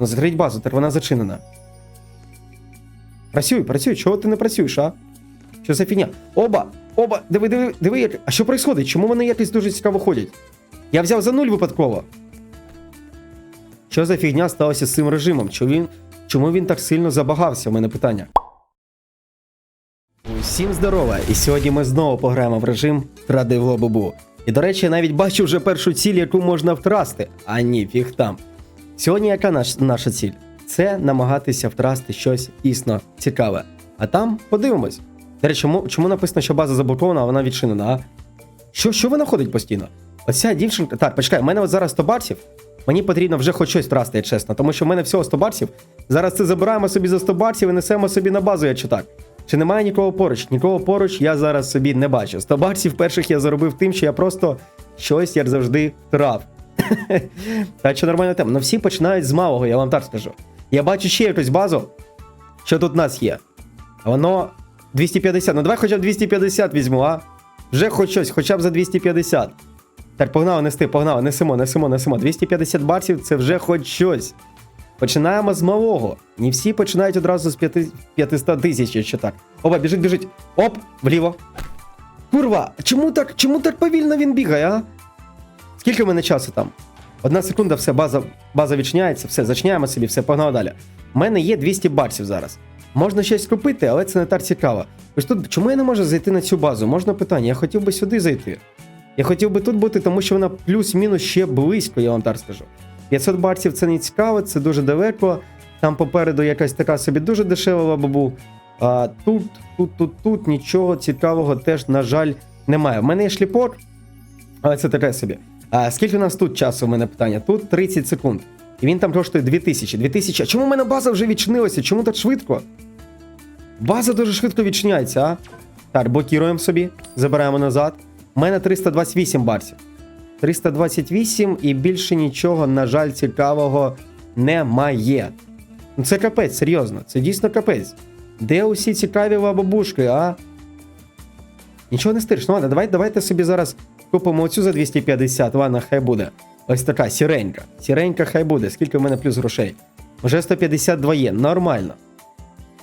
Ну, закрить базу, так вона зачинена. Працюй, працюй, чого ти не працюєш, а? Що за фігня? Оба! Оба! Диви, диви, диви. А що відбувається? Чому вони якось дуже цікаво ходять? Я взяв за нуль випадково. Що за фігня сталося з цим режимом? Чому він, чому він так сильно забагався? У мене питання. Усім здорова! І сьогодні ми знову пограємо в режим Кради в лобобу. І до речі, я навіть бачу вже першу ціль, яку можна втрасти. А ні, фіг там. Сьогодні яка наш, наша ціль? Це намагатися втрасти щось дійсно цікаве. А там подивимось. До речі, чому, чому написано, що база заблокована, а вона відчинена, а? Що, що вона ходить постійно? Оця дівчинка. Так, почекай, у мене от зараз 100 баксів. Мені потрібно вже хоч щось втрасти, чесно, тому що в мене всього 100 баксів. Зараз це забираємо собі за 100 баксів і несемо собі на базу, якщо так. Чи немає нікого поруч? Нікого поруч я зараз собі не бачу. 100 баксів перших я заробив тим, що я просто щось, як завжди, трав. Так що нормальна тема. Ну всі починають з малого, я вам так скажу. Я бачу ще якусь базу, що тут в нас є. Воно 250. Ну давай хоча б 250 візьму, а? Вже хоч щось, хоча б за 250. Так, погнали нести, погнали, несемо, несемо, несемо. 250 баксів це вже хоч щось. Починаємо з малого. Не всі починають одразу з 500 тисяч, якщо так. Опа, біжить, біжить. Оп, вліво. Курва, чому так, чому так повільно він бігає, а? Скільки в мене часу там? Одна секунда, все, база, база відчиняється, все, зачиняємо собі, все, погнали далі. У мене є 200 баксів зараз. Можна щось купити, але це не так цікаво. Ось тут, чому я не можу зайти на цю базу? Можна питання, я хотів би сюди зайти. Я хотів би тут бути, тому що вона плюс-мінус ще близько, я вам так скажу. 500 баксів це не цікаво, це дуже далеко. Там попереду якась така собі дуже дешева бабу. А тут, тут, тут, тут нічого цікавого теж, на жаль, немає. В мене є шліпок, але це таке собі. А скільки у нас тут часу? У мене питання? Тут 30 секунд. І він там коштує 2000. 2000. А чому в мене база вже відчинилася? Чому так швидко? База дуже швидко відчиняється, а? Так, блокіруємо собі, забираємо назад. У мене 328 баксів. 328 і більше нічого, на жаль, цікавого немає. Ну це капець, серйозно, це дійсно капець. Де усі цікаві бабушки, а? Нічого не стириш. Ну ладно, давай, давайте собі зараз купимо оцю за 250, ладно, хай буде. Ось така сіренька. Сіренька хай буде. Скільки в мене плюс грошей? Вже 152 є, нормально.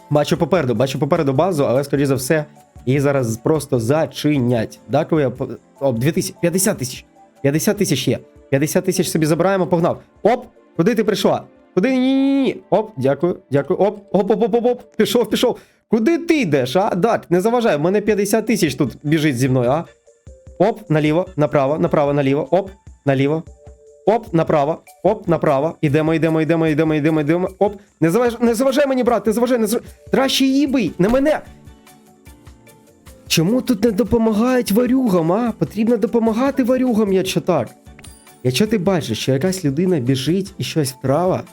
Бачу попереду, бачу попереду базу, але, скоріше за все, її зараз просто зачинять. Я... по- 2000, 50 тисяч. 50 тисяч є. 50 тисяч собі забираємо, погнав. Оп! Куди ти прийшла? Куди? Ні-ні-ні. Оп, дякую, дякую. Оп, оп, оп, оп, оп, оп. Пішов, пішов. Куди ти йдеш, а? Так, не заважай, в мене 50 тисяч тут біжить зі мною, а? Оп, наліво, направо, направо, наліво, оп, наліво. Оп, направо, оп, направо. Ідемо, йдемо, йдемо, йдемо, йдемо, йдемо. Оп. Не заважай, не заважай мені, брат, не заважай, не заважай. Краще її бий, не мене. Чому тут не допомагають варюгам, а? Потрібно допомагати варюгам, якщо так. Якщо ти бачиш, що якась людина біжить і щось втрава,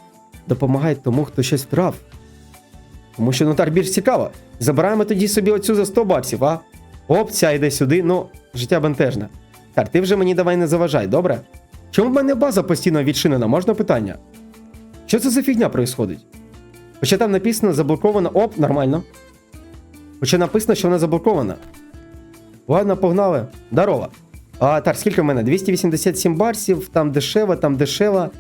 допомагай тому, хто щось втрав. Тому що ну так більш цікаво. Забираємо тоді собі оцю за 100 баксів, а? Оп, ця йде сюди, ну, життя бентежне. Так, ти вже мені давай не заважай, добре? Чому в мене база постійно відчинена? Можна питання? Що це за фігня происходить? Хоча там написано заблоковано. Оп, нормально. Хоча написано, що вона заблокована. Ладно, погнали. Здорово. А, так, скільки в мене? 287 барсів, там дешево, там дешево.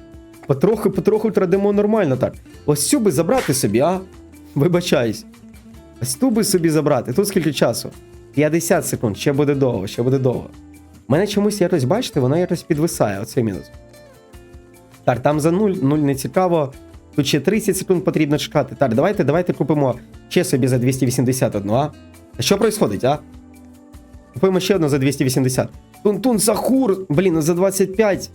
Потроху, потроху традимо нормально так. Ось цю би забрати собі, а? Вибачаюсь. Ось ту би собі забрати. Тут скільки часу? 50 секунд, ще буде довго, ще буде довго. Мене чомусь якось, бачите, воно якось підвисає, оцей мінус. Так, там за 0, 0 не цікаво. Тут ще 30 секунд потрібно чекати. Так, давайте, давайте купимо ще собі за 281, а? А що происходить, а? Купимо ще одну за 280. Тун-тун, Сахур! Блін, ну за 25.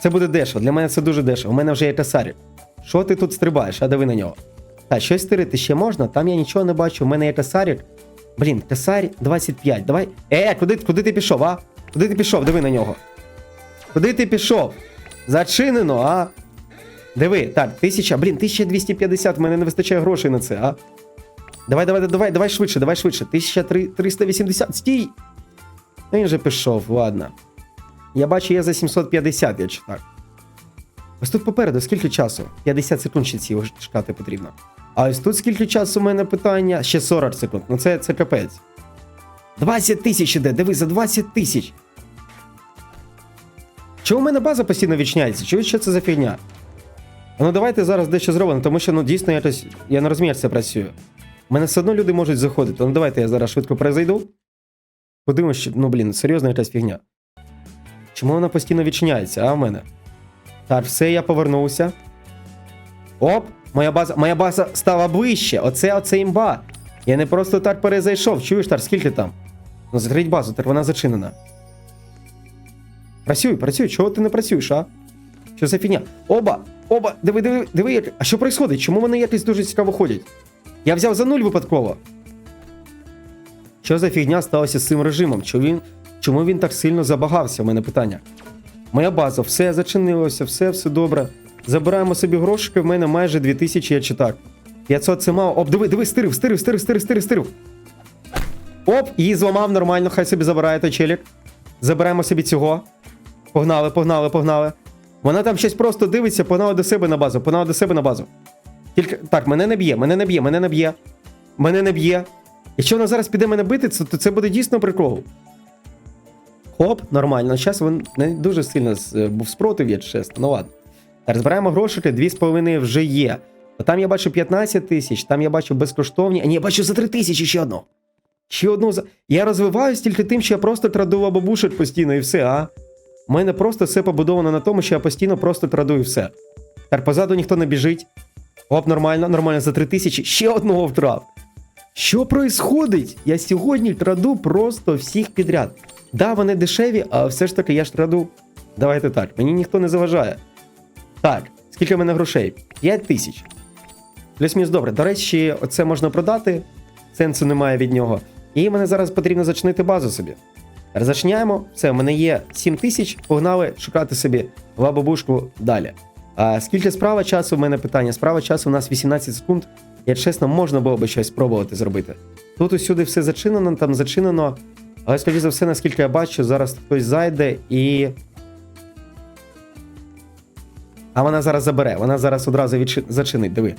Це буде дешево. Для мене це дуже дешево. У мене вже є касарі. Що ти тут стрибаєш, а диви на нього. Так, щось стирити ще можна, там я нічого не бачу. У мене є касарік. Блін, касарь 25. Давай. Е, куди, куди ти пішов, а? Куди ти пішов? Диви на нього. Куди ти пішов? Зачинено, а? Диви, так, 1000, блін, 1250, в мене не вистачає грошей на це, а? Давай, давай, давай, давай швидше, давай швидше. 1380. Стій! Ну він же пішов, ладно. Я бачу, є за 750, я читав. Ось тут попереду, скільки часу? 50 секунд ще ці чекати потрібно. А ось тут скільки часу у мене питання? Ще 40 секунд. Ну це, це капець. 20 тисяч іде, диви, за 20 тисяч. Чому у мене база постійно відчиняється? Чого що це за фігня? Ну давайте зараз дещо зробимо, тому що ну дійсно якось. Я не розумію, як це працює. У мене все одно люди можуть заходити. Ну давайте я зараз швидко перезайду. Подивимось, що. Ну блін, серйозна якась фігня. Чому вона постійно відчиняється, а в мене? Так, все, я повернувся. Оп! Моя база, моя база стала ближче. Оце оце імба. Я не просто так перезайшов. Чуєш, Тар, скільки там? Ну закрить базу, так вона зачинена. Працюй, працюй, чого ти не працюєш, а? Що за фігня? Оба! Оба! Диви, диви, диви, як- а що відбувається? Чому вони якось дуже цікаво ходять? Я взяв за нуль випадково. Що за фігня сталося з цим режимом? Чому він, чому він так сильно забагався? У мене питання. Моя база, все зачинилося, все, все добре. Забираємо собі грошики, в мене майже 2000, я чи так. 500 це мало. Оп, диви, диви, стирив, стирив, стирив, стирив, стирив, стирив. Оп, її зламав нормально, хай собі забирає той челік. Забираємо собі цього. Погнали, погнали, погнали. Вона там щось просто дивиться, погнала до себе на базу, погнала до себе на базу. Тільки. Так, мене не б'є, мене не б'є, мене не б'є. Мене не б'є. Якщо вона зараз піде мене бити, то це буде дійсно прикол. Хоп, нормально. Зараз він не дуже сильно е, був спротив, я чесно. Ну ладно. Так, збираємо грошики, 2,5 вже є. Там я бачу 15 тисяч, там я бачу безкоштовні. А ні, я бачу за 3 тисячі ще одну. Ще одну за. Я розвиваюсь тільки тим, що я просто традував бабушек постійно і все, а? У мене просто все побудовано на тому, що я постійно просто традую все. Так, позаду ніхто не біжить. Оп, нормально, нормально, за 3 тисячі. Ще одного втрав. Що происходить? Я сьогодні краду просто всіх підряд. Да, вони дешеві, а все ж таки я ж краду. Давайте так, мені ніхто не заважає. Так, скільки в мене грошей? 5 тисяч. Плюс-мінус добре. До речі, оце можна продати, сенсу немає від нього. І мене зараз потрібно зачинити базу собі. Зачиняємо, все, в мене є 7 тисяч, погнали шукати собі лабобушку далі. А скільки справа часу? В мене питання. Справа часу у нас 18 секунд. Я чесно, можна було би щось спробувати зробити. Тут усюди все зачинено, там зачинено. Але скоріше за все, наскільки я бачу, зараз хтось зайде і. А вона зараз забере, вона зараз одразу відчи... зачинить. Диви.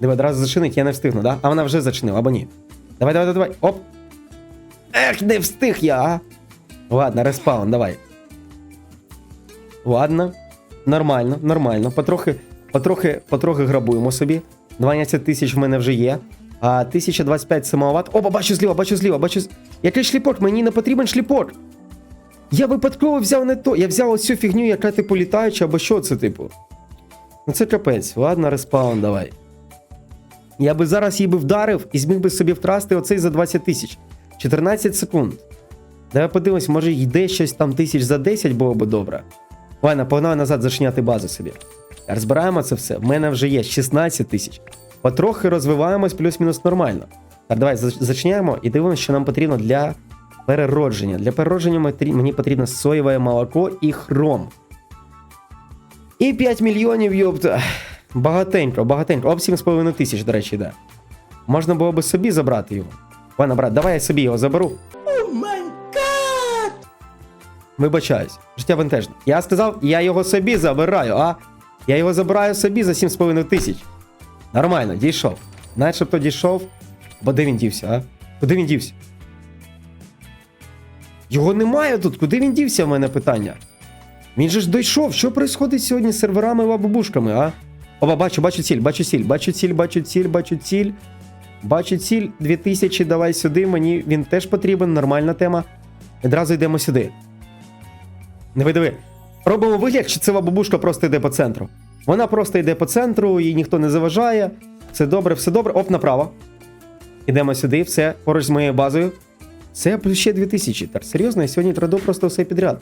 Диви, одразу зачинить, я не встигну, да? А вона вже зачинила, або ні. Давай, давай, давай. Оп. Ех, не встиг я, а. Ладно, респаун, давай. Ладно. Нормально, нормально. Потрохи, потрохи, потрохи грабуємо собі. 12 тисяч в мене вже є. А 1025 це маловато. Опа, бачу зліва, бачу зліва, бачу. Який шліпок? Мені не потрібен шліпок. Я випадково взяв не то. Я взяв ось цю фігню, яка типу літаюча, або що це, типу. Ну це капець. Ладно, респаун, давай. Я би зараз її би вдарив і зміг би собі вкрасти оцей за 20 тисяч. 14 секунд. Давай подивимось, може йде щось там тисяч за 10 було би добре. Ладно, погнали назад зачиняти базу собі. Розбираємо це все. В мене вже є 16 тисяч. Потрохи розвиваємось плюс-мінус нормально. Так, давай зач- зачиняємо і дивимося, що нам потрібно для переродження. Для переродження мені потрібно соєве молоко і хром. І 5 мільйонів, йопта. Багатенько, багатенько. Об 7,5 тисяч, до речі, йде. Можна було би собі забрати його. Ладно, брат, давай я собі його заберу. Вибачаюсь, життя бентежне. Я сказав, я його собі забираю, а? Я його забираю собі за 7,5 тисяч. Нормально, дійшов. Начебто дійшов. Бо де він дівся, а? Куди він дівся? Його немає тут. Куди він дівся, в мене питання. Він же ж дійшов. Що відбувається сьогодні з серверами і бабушками, а? Опа, бачу, бачу ціль, бачу ціль, бачу ціль, бачу ціль, бачу ціль. Бачу ціль 2000, давай сюди. Мені він теж потрібен, нормальна тема. Одразу йдемо сюди. Диви, диви. Робимо вигляд, що ця бабушка просто йде по центру. Вона просто йде по центру, їй ніхто не заважає. Все добре, все добре. Оп, направо. Ідемо сюди, все, поруч з моєю базою. Це плюс ще 2000. Так, серйозно, я сьогодні краду просто все підряд.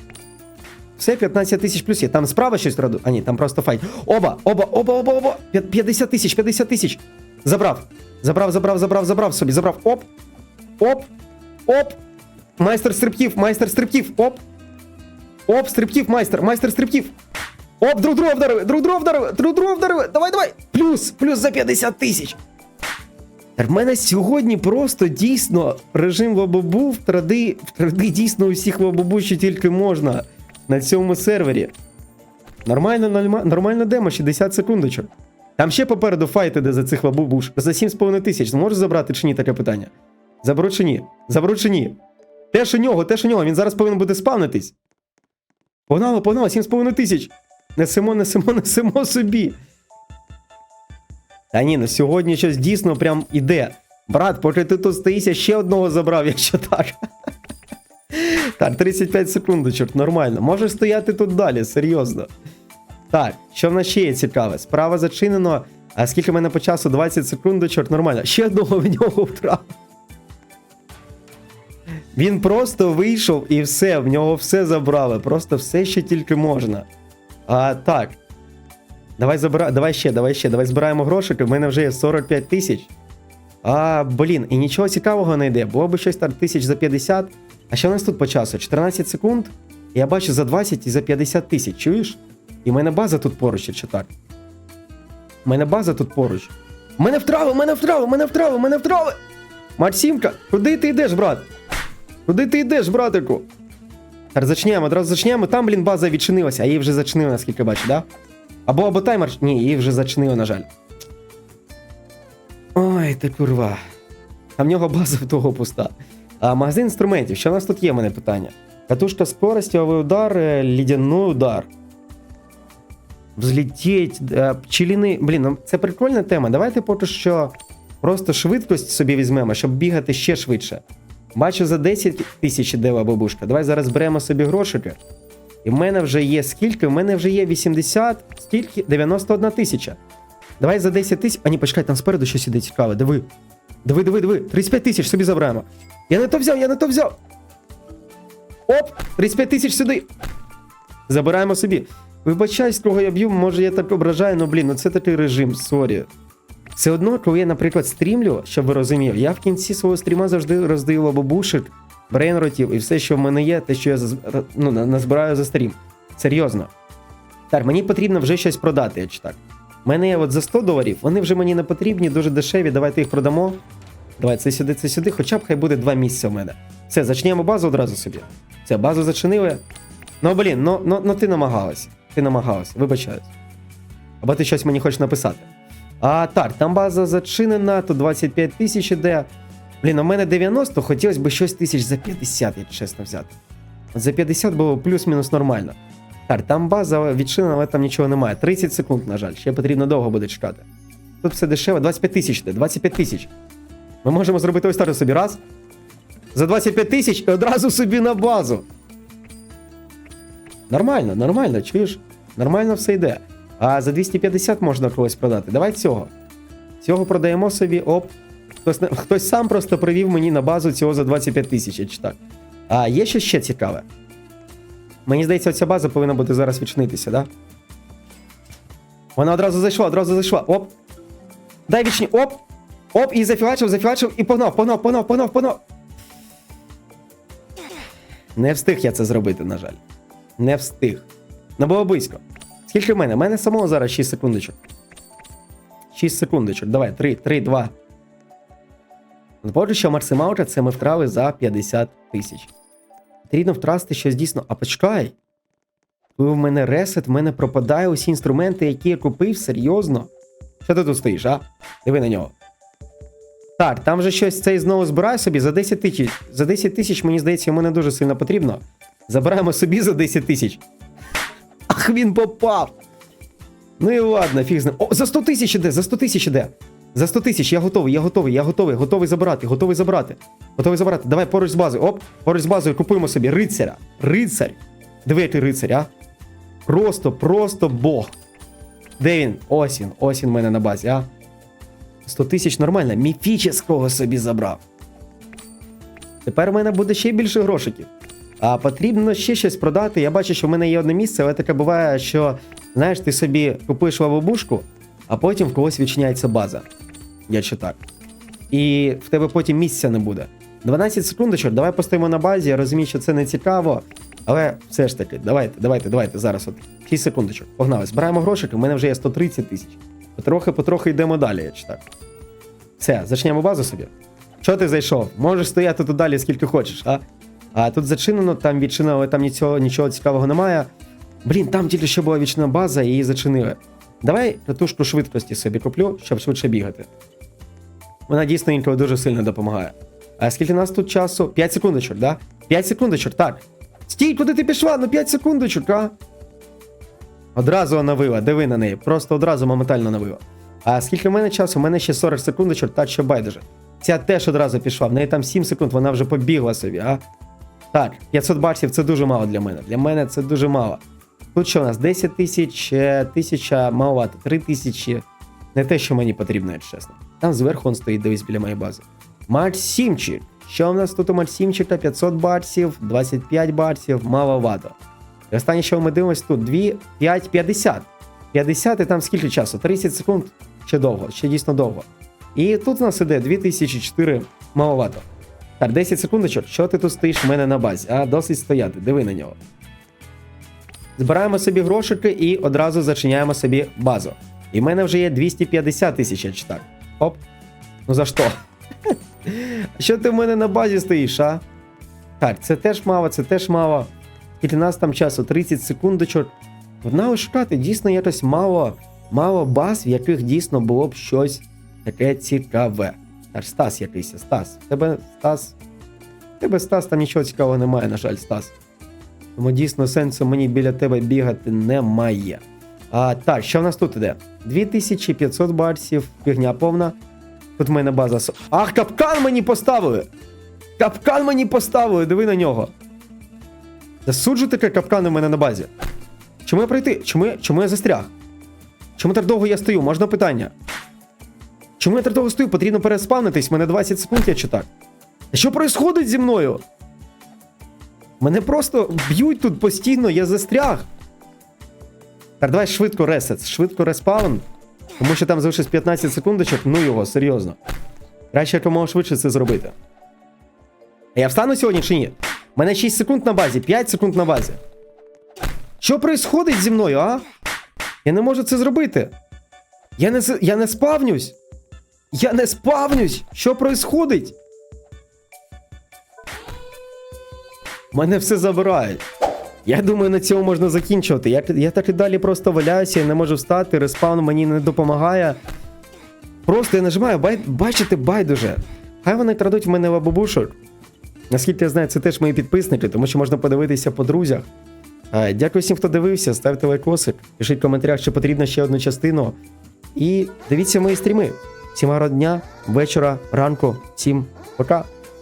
Все, 15 тисяч плюс є. Там справа щось краду. А ні, там просто файт. Оба, оба, оба, оба, оба. 50 тисяч, 50 тисяч. Забрав. Забрав, забрав, забрав, забрав собі, забрав. Оп. Оп. Оп. Майстер стрибків, майстер стрибків. Оп. Оп, стрибків, майстер, майстер стрибків. Оп, друг друга вдарили, друг друга вдарили, друг друга вдарили. Давай, давай. Плюс, плюс за 50 тисяч. В мене сьогодні просто дійсно режим лабобу в тради, в тради дійсно усіх лабобу, що тільки можна на цьому сервері. Нормально, нормально демо, 60 секундочок. Там ще попереду файт іде за цих лабубуш. За 7,5 тисяч. Зможеш забрати чи ні таке питання? Заберу чи ні? Заберу чи ні? Теж у нього, теж у нього, він зараз повинен буде спавнитись. Погнали, погнали, 7,5 тисяч. Несемо, несемо, несемо собі. Та ні, ну сьогодні щось дійсно прям іде. Брат, поки ти тут стоїшся, ще одного забрав, якщо так. Так, 35 секундочок, нормально. Можеш стояти тут далі, серйозно. Так, що в нас ще є цікаве? Справа зачинено. А скільки в мене по часу? 20 секундочок, нормально. Ще одного в нього втратив. Він просто вийшов і все, в нього все забрали. Просто все, що тільки можна. А, так. Давай забира... давай ще, давай ще, давай збираємо грошики. В мене вже є 45 тисяч. А, блін, і нічого цікавого не йде. Було б щось там тисяч за 50. А що у нас тут по часу? 14 секунд. Я бачу за 20 і за 50 тисяч, чуєш? І в мене база тут поруч, чи так? У мене база тут поруч. Мене втрави, мене втрави, мене втрави, мене втрави! Максимка, куди ти йдеш, брат? Куди ти йдеш, братику? Зачнемо, одразу зачнемо. Там, блін, база відчинилася, а її вже зачинили, наскільки бачу, да? Або або таймер. Ні, її вже зачинили, на жаль. Ой, ти курва. А в нього база в того пуста. А магазин інструментів. Що у нас тут є, мене питання? Катушка скорості, овий удар, е, лідяний удар. Взлетіть, е, пчеліни. Блін, ну це прикольна тема. Давайте поки що просто швидкость собі візьмемо, щоб бігати ще швидше. Бачу за 10 тисяч дева бабушка. Давай зараз беремо собі грошики. І в мене вже є скільки? В мене вже є 80, скільки? 91 тисяча. Давай за 10 тисяч. А ні, почекай, там спереду щось іде цікаве. Диви. Диви, диви, диви. 35 тисяч собі забираємо. Я не то взяв, я не то взяв. Оп! 35 тисяч сюди. Забираємо собі. Вибачаюсь, кого я б'ю, може я так ображаю, ну блін, ну це такий режим, сорі. Все одно, коли я, наприклад, стрімлю, щоб ви розуміли, я в кінці свого стріма завжди роздаю лобобушек, брейнротів і все, що в мене є, те, що я ну, назбираю за стрім. Серйозно. Так, мені потрібно вже щось продати, я так. У мене от за 100 доларів, вони вже мені не потрібні, дуже дешеві, давайте їх продамо. Давай, це сюди, це сюди, хоча б хай буде два місця в мене. Все, зачнемо базу одразу собі. Все, базу зачинили. Ну, блін, ну, ну, ну ти намагалась. Ти намагалась, вибачаюсь. Або ти щось мені хочеш написати. А так, там база зачинена, то 25 тисяч іде. Блін, у мене 90, хотілося б щось тисяч за 50, як чесно взяти. За 50 було плюс-мінус нормально. Так, там база відчинена, але там нічого немає. 30 секунд, на жаль, ще потрібно довго буде чекати. Тут все дешево, 25 тисяч 25 тисяч. Ми можемо зробити ось так собі раз. За 25 тисяч і одразу собі на базу. Нормально, нормально, чуєш? Нормально все йде. А за 250 можна когось продати. Давай цього. Цього продаємо собі, оп. Хтось, хтось сам просто привів мені на базу цього за 25 тисяч, я читав. А є щось ще цікаве? Мені здається, ця база повинна бути зараз відчинитися, да? Вона одразу зайшла, одразу зайшла. Оп. Дай вічні. Оп! Оп, і зафігачив, зафігачив, і погнав, погнав, погнав, погнав, погнав. Не встиг я це зробити, на жаль. Не встиг. Не було близько. Скільки в мене? У мене самого зараз 6 секундочок. 6 секундочок. Давай, 3, 3, 2. Поки що максималка це ми втрали за 50 тисяч. Потрібно втрасти щось дійсно. А почекай. Коли в мене ресет, в мене пропадає усі інструменти, які я купив, серйозно. Що ти тут стоїш, а? Диви на нього. Так, там же щось цей знову збираю собі за 10 тисяч. За 10 тисяч, мені здається, йому не дуже сильно потрібно. Забираємо собі за 10 тисяч. Ах, він попав. Ну і ладно, фіг з ним. О, за 100 тисяч іде, за 100 тисяч іде. За 100 тисяч, я готовий, я готовий, я готовий, готовий забрати, готовий забрати. Готовий забрати. Давай поруч з базою. Оп, поруч з базою купуємо собі рицаря. Рицарь. Диви, який рицарь, а? Просто, просто Бог. Де він? Ось він, ось він в мене на базі, а? 100 тисяч нормально, міфічного собі забрав. Тепер у мене буде ще більше грошиків. А потрібно ще щось продати. Я бачу, що в мене є одне місце, але таке буває, що знаєш, ти собі купуєш лавобушку, а потім в когось відчиняється база. Якщо так. І в тебе потім місця не буде. 12 секундочок, давай постоїмо на базі. Я розумію, що це не цікаво. Але все ж таки, давайте, давайте, давайте. Зараз от 6 секундочок. Погнали. Збираємо грошики, у мене вже є 130 тисяч. Потрохи, потрохи йдемо далі, я читаю. Все, зачнемо базу собі. Що ти зайшов? Можеш стояти тут далі скільки хочеш, а? А тут зачинено, там відчинено, але там нічого, нічого цікавого немає. Блін, там тільки що була вічна база, і її зачинили. Давай катушку швидкості собі куплю, щоб швидше бігати. Вона дійсно інколи дуже сильно допомагає. А скільки нас тут часу? 5 секундочок, да? 5 секундочок, так. Стій, куди ти пішла? Ну 5 секундочок, а? Одразу навила, диви на неї. Просто одразу моментально навила. А скільки в мене часу? У мене ще 40 секундочок, так що байдуже. Ця теж одразу пішла, в неї там 7 секунд, вона вже побігла собі, а? Так, 500 баксів це дуже мало для мене. Для мене це дуже мало. Тут що у нас? 10 тисяч, е, 1000 маловато, 3 тисячі. Не те, що мені потрібно, якщо чесно. Там зверху він стоїть, дивись біля моєї бази. Максимчик. Що у нас тут у Максимчика? 500 баксів, 25 баксів, маловато. І останнє, що ми дивимося тут, 2, 5, 50. 50 і там скільки часу? 30 секунд ще довго, ще дійсно довго. І тут у нас іде 2004 маловато. Так, 10 секундочок, що ти тут стоїш в мене на базі? А, досить стояти, диви на нього. Збираємо собі грошики і одразу зачиняємо собі базу. І в мене вже є 250 тисяч, так. Оп. Ну за що? Що ти в мене на базі стоїш, а? Так, це теж мало, це теж мало. Скільки нас там часу? 30 секундочок. Вона шукати дійсно якось мало, мало баз, в яких дійсно було б щось таке цікаве. Аж Стас якийсь, Стас. Тебе Стас. Тебе Стас там нічого цікавого немає, на жаль, Стас. Тому дійсно сенсу мені біля тебе бігати немає. А, так, що в нас тут іде? 2500 баксів, фігня повна. Тут в мене база. Ах, капкан мені поставили! Капкан мені поставили, диви на нього. Засуджу таке капкан у мене на базі. Чому я пройти? Чому я, чому я застряг? Чому так довго я стою? Можна питання? Чому я так довго стою? Потрібно переспавнитись, мене 20 секунд, я чи так. Що происходить зі мною? Мене просто б'ють тут постійно, я застряг. Так, давай швидко ресет, швидко респаун. Тому що там залишилось 15 секундочок, ну його, серйозно. Краще якомога швидше це зробити. А я встану сьогодні чи ні? У мене 6 секунд на базі, 5 секунд на базі. Що происходить зі мною, а? Я не можу це зробити. Я не, я не спавнюсь. Я не спавнюсь. Що происходить? Мене все забирають. Я думаю, на цьому можна закінчувати. Я, я так і далі просто валяюся, я не можу встати, респаун мені не допомагає. Просто я нажимаю, бай, бачите, байдуже. Хай вони крадуть в мене лабубушок. Наскільки я знаю, це теж мої підписники, тому що можна подивитися по друзях. Дякую всім, хто дивився. Ставте лайкосик, пишіть в коментарях, чи потрібно ще одну частину. І дивіться мої стріми. Всім гарного дня, вечора, ранку, всім пока.